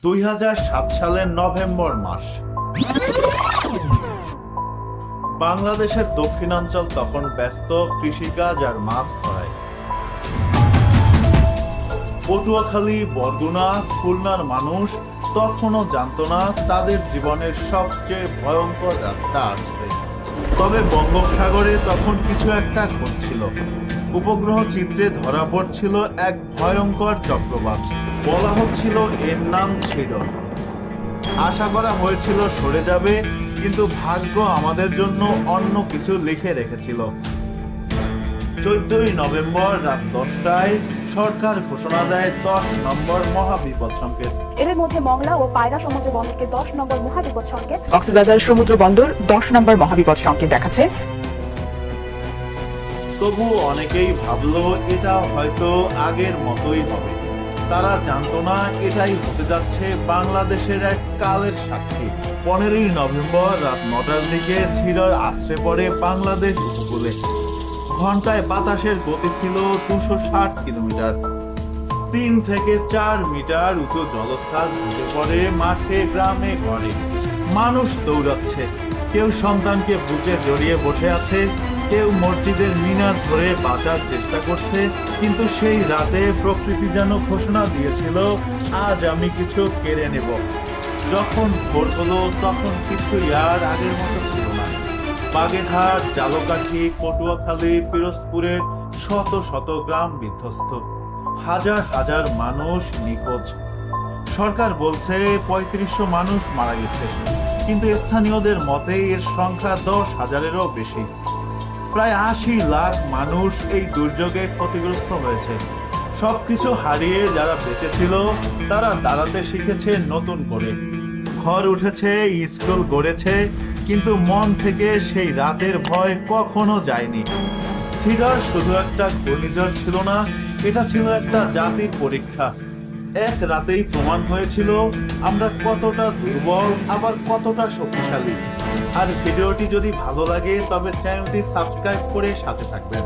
দুই হাজার সাত সালের নভেম্বর মাস। বাংলাদেশের দক্ষিণাঞ্চল তখন ব্যস্ত, কৃষিকাজ আর মাছ ধরায়। পটুয়াখালী, বরগুনা, খুলনার মানুষ তখনও জানতো না তাদের জীবনের সবচেয়ে ভয়ঙ্কর রাতটা আসছে তবে বঙ্গোপসাগরে তখন কিছু একটা ঘটছিল। উপগ্রহ চিত্রে ধরা পড়ছিল এক ভয়ঙ্কর চক্রবাত। বলা হচ্ছিল এর নাম ছিডর আশা করা হয়েছিল সরে যাবে কিন্তু ভাগ্য আমাদের জন্য অন্য কিছু লিখে রেখেছিল। চোদ্দই নভেম্বর রাত দশটায় সরকার ঘোষণা দেয় দশ নম্বর মহাবিপদ সংকেত। এর মধ্যে মংলা ও পায়রা সমুদ্র বন্দরকে দশ নম্বর মহাবিপদ সংকেত। কক্সবাজার সমুদ্র বন্দর দশ নম্বর মহাবিপদ সংকেত দেখাচ্ছে। তবু অনেকেই ভাবলো এটা হয়তো আগের মতোই হবে। তারা জানতো না এটাই হতে যাচ্ছে বাংলাদেশের এক কালের সাক্ষী। পনেরোই নভেম্বর রাত নটার দিকে ছিড়র আশ্রে পড়ে বাংলাদেশ উপকূলে। ঘন্টায় বাতাসের গতি ছিল দুশো ষাট কিলোমিটার। তিন থেকে চার মিটার উঁচু জলোচ্ছ্বাস ঢুকে পড়ে মাঠে, গ্রামে, ঘরে। মানুষ দৌড়াচ্ছে। কেউ সন্তানকে বুকে জড়িয়ে বসে আছে কেউ মসজিদের মিনার ধরে বাঁচার চেষ্টা করছে, কিন্তু সেই রাতে প্রকৃতি যেন ঘোষণা দিয়েছিল, আজ আমি কিছু কেড়ে নেব। যখন ভোর হলো, তখন কিছুই আর আগের মতো ছিল না। বাগেরহাট, জালকাঠি, পটুয়াখালী, পিরোজপুরের শত শত গ্রাম বিধ্বস্ত। হাজার হাজার মানুষ নিখোঁজ। সরকার বলছে পঁয়ত্রিশশো মানুষ মারা গেছে, কিন্তু স্থানীয়দের মতে এর সংখ্যা দশ হাজারেরও বেশি। প্রায় আশি লাখ মানুষ এই দুর্যোগে ক্ষতিগ্রস্ত হয়েছে। সব কিছু হারিয়ে যারা বেঁচে ছিল তারা দাঁড়াতে শিখেছে নতুন করে। ঘর উঠেছে, স্কুল গড়েছে, কিন্তু মন থেকে সেই রাতের ভয় কখনো যায়নি। সিডার শুধু একটা ঘূর্ণিঝড় ছিল না, এটা ছিল একটা জাতির পরীক্ষা। এক রাতেই প্রমাণ হয়েছিল, আমরা কতটা দুর্বল, আবার কতটা শক্তিশালী। আর ভিডিওটি যদি ভালো লাগে তবে চ্যানেলটি সাবস্ক্রাইব করে সাথে থাকবেন।